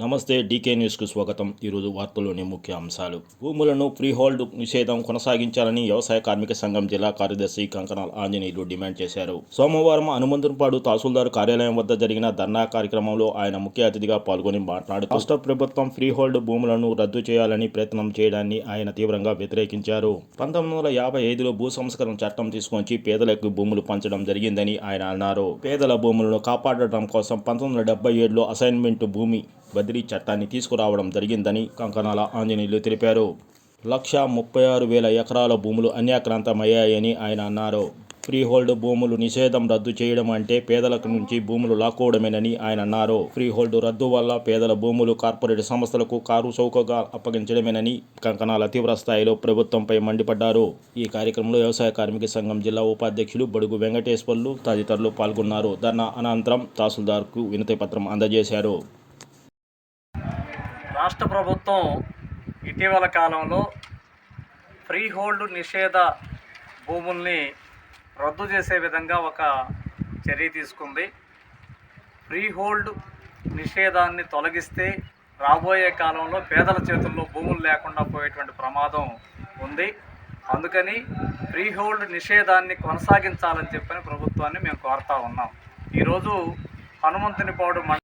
నమస్తే డీకే న్యూస్కు స్వాగతం. ఈరోజు వార్తల్లోని ముఖ్య అంశాలు. భూములను ఫ్రీహోల్డ్ నిషేధం కొనసాగించాలని వ్యవసాయ కార్మిక సంఘం జిల్లా కార్యదర్శి కంకనాల్ ఆంజనేయులు డిమాండ్ చేశారు. సోమవారం హనుమంతునిపాడు తహసీల్దార్ కార్యాలయం వద్ద జరిగిన ధర్నా కార్యక్రమంలో ఆయన ముఖ్య అతిథిగా పాల్గొని మాట్లాడుతూ రాష్ట్ర ప్రభుత్వం ఫ్రీహోల్డ్ భూములను రద్దు చేయాలని ప్రయత్నం చేయడాన్ని ఆయన తీవ్రంగా వ్యతిరేకించారు. పంతొమ్మిది వందల యాభై ఐదులో భూ సంస్కరణ చట్టం తీసుకొచ్చి పేదలకు భూములు పంచడం జరిగిందని ఆయన అన్నారు. పేదల భూములను కాపాడటం కోసం పంతొమ్మిది వందల డెబ్బై ఏడులో అసైన్మెంట్ భూమి బదిలీ చట్టాన్ని తీసుకురావడం జరిగిందని కంకణాల ఆంజనేయులు తెలిపారు. లక్ష ముప్పై ఆరు వేల ఎకరాల భూములు అన్యాక్రాంతమయ్యాయని ఆయన అన్నారు. ఫ్రీ హోల్డ్ భూములు నిషేధం రద్దు చేయడం అంటే పేదలకు నుంచి భూములు లాక్కోవడమేనని ఆయన అన్నారు. ఫ్రీ హోల్డ్ రద్దు వల్ల పేదల భూములు కార్పొరేట్ సంస్థలకు కారు చౌకగా అప్పగించడమేనని కంకణాల తీవ్ర స్థాయిలో ప్రభుత్వంపై మండిపడ్డారు. ఈ కార్యక్రమంలో వ్యవసాయ కార్మిక సంఘం జిల్లా ఉపాధ్యక్షులు బడుగు వెంకటేశ్వర్లు తదితరులు పాల్గొన్నారు. ధర్నా అనంతరం తహసీల్దార్కు వినతి పత్రం అందజేశారు. రాష్ట్ర ప్రభుత్వం ఇటీవల కాలంలో ఫ్రీ హోల్డ్ నిషేధ భూముల్ని రద్దు చేసే విధంగా ఒక చర్య తీసుకుంది. ఫ్రీ హోల్డ్ నిషేధాన్ని తొలగిస్తే రాబోయే కాలంలో పేదల చేతుల్లో భూములు లేకుండా పోయేటువంటి ప్రమాదం ఉంది. అందుకని ఫ్రీ హోల్డ్ నిషేధాన్ని కొనసాగించాలని చెప్పని ప్రభుత్వాన్ని మేము కోరుతా ఉన్నాం. ఈరోజు హనుమంతునిపాడు మండ